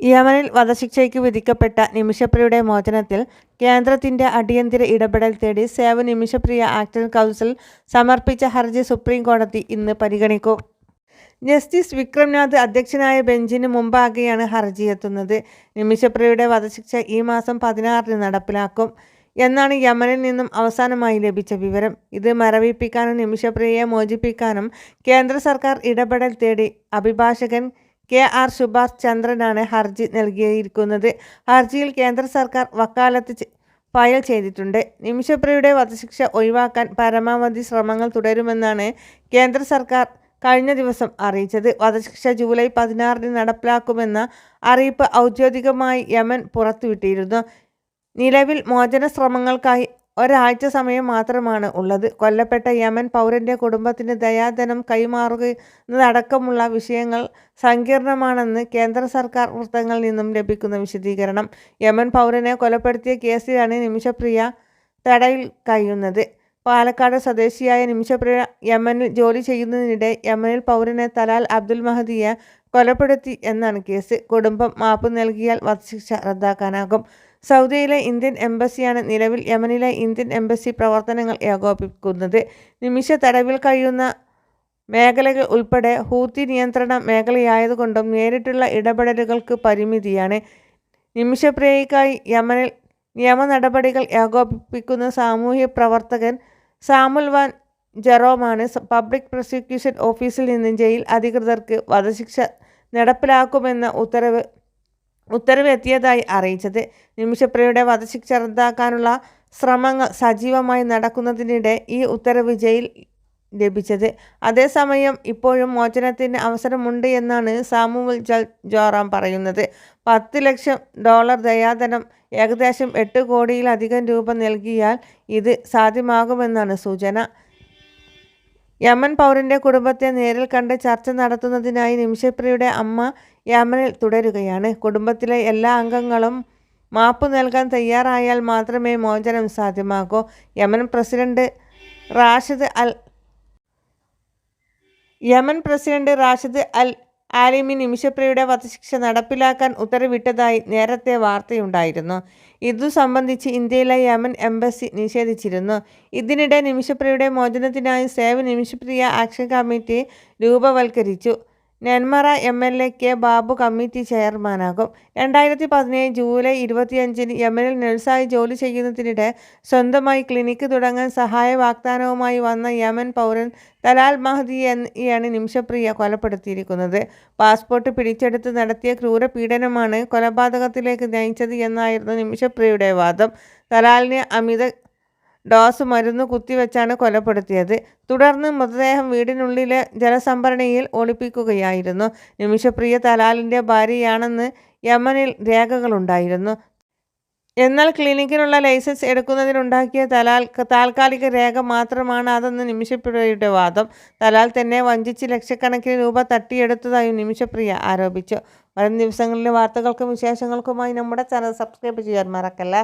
യമനിൽ വധശിക്ഷയ്ക്ക് വിധിക്കപ്പെട്ട നിമിഷപ്രിയയുടെ മോചനത്തിൽ കേന്ദ്രത്തിന്റെ അടിയന്തര ഇടപെടൽ തേടി സേവ് നിമിഷപ്രിയ ആക്ഷൻ കൗൺസിൽ സമർപ്പിച്ച ഹർജി സുപ്രീം കോടതി ഇന്ന് പരിഗണിക്കും. ജസ്റ്റിസ് വിക്രംനാഥ് അധ്യക്ഷനായ ബെഞ്ചിന് മുമ്പാകെയാണ് ഹർജി എത്തുന്നത്. നിമിഷപ്രിയയുടെ വധശിക്ഷ ഈ മാസം പതിനാറിന് നടപ്പിലാക്കും. എന്നാണ് യമനിൽ നിന്നും അവസാനമായി ലഭിച്ച വിവരം. ഇത് മരവിപ്പിക്കാനും നിമിഷപ്രിയയെ മോചിപ്പിക്കാനും കേന്ദ്ര സർക്കാർ ഇടപെടൽ തേടി അഭിഭാഷകൻ കെ ആർ സുഭാഷ് ചന്ദ്രനാണ് ഹർജി നൽകിയിരിക്കുന്നത്. ഹർജിയിൽ കേന്ദ്ര സർക്കാർ വക്കാലത്ത് ഫയൽ ചെയ്തിട്ടുണ്ട്. നിമിഷപ്രിയയുടെ വധശിക്ഷ ഒഴിവാക്കാൻ പരമാവധി ശ്രമങ്ങൾ തുടരുമെന്നാണ് കേന്ദ്ര സർക്കാർ കഴിഞ്ഞ ദിവസം അറിയിച്ചത്. വധശിക്ഷ ജൂലൈ പതിനാറിന് നടപ്പിലാക്കുമെന്ന അറിയിപ്പ് ഔദ്യോഗികമായി യമൻ പുറത്തുവിട്ടിരുന്നു. നിലവിൽ മോചന ശ്രമങ്ങൾക്കായി ഒരാഴ്ച സമയം മാത്രമാണ് ഉള്ളത്. കൊല്ലപ്പെട്ട യമൻ പൗരന്റെ കുടുംബത്തിന് ദയാധനം കൈമാറുകയെന്നതടക്കമുള്ള വിഷയങ്ങൾ സങ്കീർണമാണെന്ന് കേന്ദ്ര സർക്കാർ വൃത്തങ്ങളിൽ നിന്നും ലഭിക്കുന്ന വിശദീകരണം. യമൻ പൗരനെ കൊലപ്പെടുത്തിയ കേസിലാണ് നിമിഷപ്രിയ തടയിൽ കഴിയുന്നത്. പാലക്കാട് സ്വദേശിയായ നിമിഷപ്രിയ യമനിൽ ജോലി ചെയ്യുന്നതിനിടെ യമനിൽ പൗരനെ തലാൽ അബ്ദുൽ മഹദിയെ കൊലപ്പെടുത്തി എന്നാണ് കേസ്. കുടുംബം മാപ്പ് നൽകിയാൽ വധശിക്ഷ റദ്ദാക്കാനാകും. സൗദിയിലെ ഇന്ത്യൻ എംബസിയാണ് നിലവിൽ യമനിലെ ഇന്ത്യൻ എംബസി പ്രവർത്തനങ്ങൾ ഏകോപിക്കുന്നത് നിമിഷ തടവിൽ കഴിയുന്ന മേഖലകൾ ഉൾപ്പെടെ ഹൂത്തി നിയന്ത്രണ മേഖലയായതുകൊണ്ടും നേരിട്ടുള്ള ഇടപെടലുകൾക്ക് പരിമിതിയാണ്. നിമിഷപ്രിയയ്ക്കായി യമനിൽ നിയമ നടപടികൾ ഏകോപിപ്പിക്കുന്ന സാമൂഹ്യ പ്രവർത്തകൻ സാമുൽ വാൻ ജെറോമാണ് പബ്ലിക് പ്രോസിക്യൂഷൻ ഓഫീസിൽ നിന്ന് ജയിൽ അധികൃതർക്ക് വധശിക്ഷ നടപ്പിലാക്കുമെന്ന ഉത്തരവ് ഉത്തരവ് എത്തിയതായി അറിയിച്ചത്. നിമിഷപ്രിയയുടെ വധശിക്ഷ റദ്ദാക്കാനുള്ള ശ്രമങ്ങൾ സജീവമായി നടക്കുന്നതിനിടെ ഈ ഉത്തരവ് ജയിൽ ലഭിച്ചത്. അതേസമയം ഇപ്പോഴും മോചനത്തിന് അവസരമുണ്ട് എന്നാണ് സാമുവൽ ജൽ ജോറാം പറയുന്നത്. പത്ത് ലക്ഷം ഡോളർ ദയാധനം ഏകദേശം എട്ട് കോടിയിലധികം രൂപ നൽകിയാൽ ഇത് സാധ്യമാകുമെന്നാണ് സൂചന. യമൻ പൗരന്റെ കുടുംബത്തെ നേരിൽ കണ്ട് ചർച്ച നടത്തുന്നതിനായി നിമിഷപ്രിയയുടെ അമ്മ യമനിൽ തുടരുകയാണ്. കുടുംബത്തിലെ എല്ലാ അംഗങ്ങളും മാപ്പ് നൽകാൻ തയ്യാറായാൽ മാത്രമേ മോചനം സാധ്യമാകൂ. Yemen president Rashid Al Yemen president Rashid Al Alimi നിമിഷപ്രിയയുടെ വധശിക്ഷ നടപ്പിലാക്കാൻ ഉത്തരവിട്ടതായി നേരത്തെ വാർത്തയുണ്ടായിരുന്നു. ഇതു സംബന്ധിച്ച് ഇന്ത്യയിലെ യമൻ എംബസി നിഷേധിച്ചിരുന്നു. ഇതിനിടെ നിമിഷപ്രിയയുടെ മോചനത്തിനായി save Nimishapriya action committee രൂപവൽക്കരിച്ചു. Nenmara M L A K Babu committee ചെയർമാനാകും. രണ്ടായിരത്തി പതിനേഴ് ജൂലൈ ഇരുപത്തിയഞ്ചിന് യമനിൽ നഴ്സായി ജോലി ചെയ്യുന്നതിനിടെ സ്വന്തമായി ക്ലിനിക്ക് തുടങ്ങാൻ സഹായ വാഗ്ദാനവുമായി വന്ന യമൻ പൗരൻ തലാൽ മഹദി എന്നിയാണ് നിമിഷപ്രിയ കൊലപ്പെടുത്തിയിരിക്കുന്നത്. പാസ്പോർട്ട് പിടിച്ചെടുത്ത് നടത്തിയ ക്രൂരപീഡനമാണ് കൊലപാതകത്തിലേക്ക് നയിച്ചത് എന്നായിരുന്നു നിമിഷപ്രിയയുടെ വാദം. തലാലിനെ അമിത ഡോസ് മരുന്ന് കുത്തിവെച്ചാണ് കൊലപ്പെടുത്തിയത്. തുടർന്ന് മൃതദേഹം വീടിനുള്ളിലെ ജലസംഭരണിയിൽ ഒളിപ്പിക്കുകയായിരുന്നു. നിമിഷപ്രിയ തലാലിന്റെ ഭാര്യയാണെന്ന് യമനിൽ രേഖകളുണ്ടായിരുന്നു. എന്നാൽ ക്ലിനിക്കിനുള്ള ലൈസൻസ് എടുക്കുന്നതിനുണ്ടാക്കിയ തലാൽ താൽക്കാലിക രേഖ മാത്രമാണ് അതെന്ന് നിമിഷപ്രിയയുടെ വാദം. തലാൽ തന്നെ വഞ്ചിച്ച് ലക്ഷക്കണക്കിന് രൂപ തട്ടിയെടുത്തതായും നിമിഷപ്രിയ ആരോപിച്ചു. വരും ദിവസങ്ങളിലെ വാർത്തകൾക്കും വിശേഷങ്ങൾക്കുമായി നമ്മുടെ ചാനൽ സബ്സ്ക്രൈബ് ചെയ്യാൻ മറക്കല്ല?